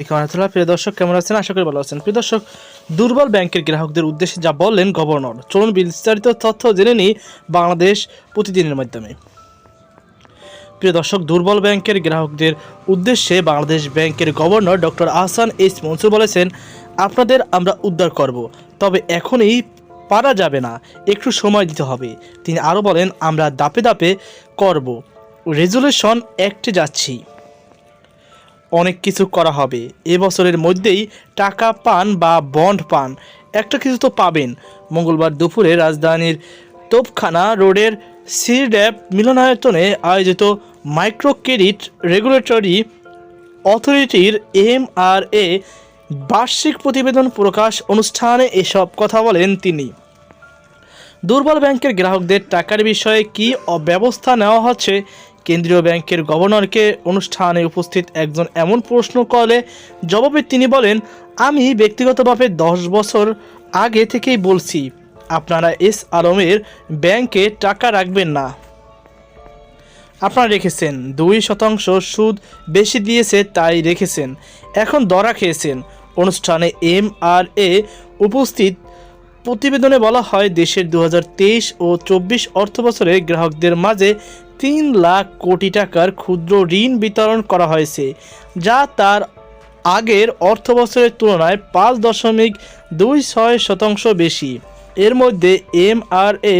রহমতুল্লাহ প্রিয় দর্শক, কেমন আছেন? আশা করি ভালো আছেন। প্রিয় দর্শক, দুর্বল ব্যাংকের গ্রাহকদের উদ্দেশ্যে যা বললেন গভর্নর, চলুন বিস্তারিত তথ্য জেনে নিই বাংলাদেশ প্রতিদিনের মাধ্যমে। প্রিয় দর্শক, দুর্বল ব্যাংকের গ্রাহকদের উদ্দেশ্যে বাংলাদেশ ব্যাংকের governor doctor Ahsan H Mansur বলেছেন, আপনাদের আমরা উদ্ধার করব, তবে এখনই পারা যাবে না, একটু সময় দিতে হবে। তিনি আরও বলেন, আমরা দাপে দাপে করব। রেজুলেশন একটে যাচ্ছি। অনেক কিছু করা হবে। এবছরের মধ্যেই টাকা পান বা বন্ড পান, একটা কিছু তো পাবেন। মঙ্গলবার দুপুরে রাজধানীর তোপখানা রোডের সিড্যাপ মিলনায়তনে আয়োজিত মাইক্রো ক্রেডিট রেগুলেটরি অথরিটির এম আর এ বার্ষিক প্রতিবেদন প্রকাশ অনুষ্ঠানে এসব কথা বলেন তিনি। দুর্বল ব্যাংকের গ্রাহকদের টাকার বিষয়ে কি ব্যবস্থা নেওয়া হচ্ছে কেন্দ্রীয় ব্যাংকের গভর্নরকে অনুষ্ঠানে উপস্থিত একজন এমন প্রশ্ন করলে জবাবে তিনি বলেন, আমি ব্যক্তিগতভাবে দশ বছর আগে থেকেই বলছি, আপনারা এস আলমের ব্যাংকে টাকা রাখবেন না। আপনারা রেখেছেন, দুই শতাংশ সুদ বেশি দিয়েছে তাই রেখেছেন, এখন দরা খেয়েছেন। অনুষ্ঠানে এম আর এ উপস্থিত প্রতিবেদনে বলা হয়, দেশের দু হাজার তেইশ ও চব্বিশ অর্থবছরে গ্রাহকদের মাঝে তিন লাখ কোটি টাকার ক্ষুদ্র ঋণ বিতরণ করা হয়েছে, যা তার আগের অর্থবছরের তুলনায় পাঁচ দশমিক দুই ছয় শতাংশ বেশি। এর মধ্যে এম আর এ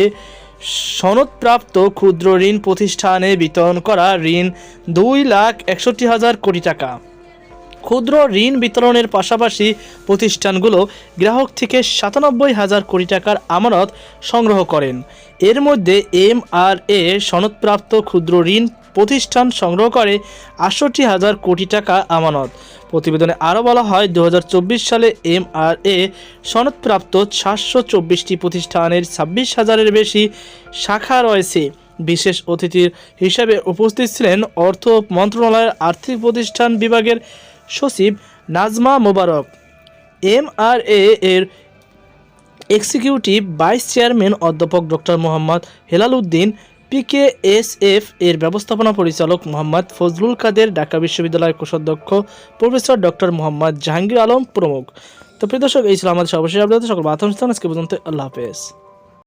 সনদপ্রাপ্ত ক্ষুদ্র ঋণ প্রতিষ্ঠানে বিতরণ করা ঋণ দুই লাখ একষট্টি হাজার কোটি টাকা। ক্ষুদ্র ঋণ বিতরণের পাশাপাশি প্রতিষ্ঠানগুলো গ্রাহক থেকে সাতানব্বই হাজার কোটি টাকার আমানত সংগ্রহ করেন। এর মধ্যে এম আর এ সনদপ্রাপ্ত ক্ষুদ্র ঋণ প্রতিষ্ঠান সংগ্রহ করে আটষট্টি হাজার কোটি টাকা আমানত। প্রতিবেদনে আরও বলা হয় দু হাজার চব্বিশ সালে এম আর এ সনদপ্রাপ্ত সাতশো চব্বিশটি প্রতিষ্ঠানের ছাব্বিশ হাজারের বেশি শাখা রয়েছে। বিশেষ অতিথির হিসেবে উপস্থিত ছিলেন অর্থ মন্ত্রণালয়ের আর্থিক প্রতিষ্ঠান বিভাগের সচিব নাজমা মোবারক। এম আর এ এর এক্সিকিউটিভ ভাইস চেয়ারম্যান অধ্যাপক ডক্টর মোহাম্মদ হেলাল উদ্দিন পিকেএসএফ এর ব্যবস্থাপনা পরিচালক মোহাম্মদ ফজলুল কাদের, ঢাকা বিশ্ববিদ্যালয়ের কোষাধ্যক্ষ প্রফেসর ডক্টর মোহাম্মদ জাহাঙ্গীর আলম প্রমুখ। তো প্রিয় দর্শক, এই ছিল আমাদের সর্বশেষ আপডেট। সকল বাতাম আজকে পর্যন্ত আল্লাহ হাফেজ।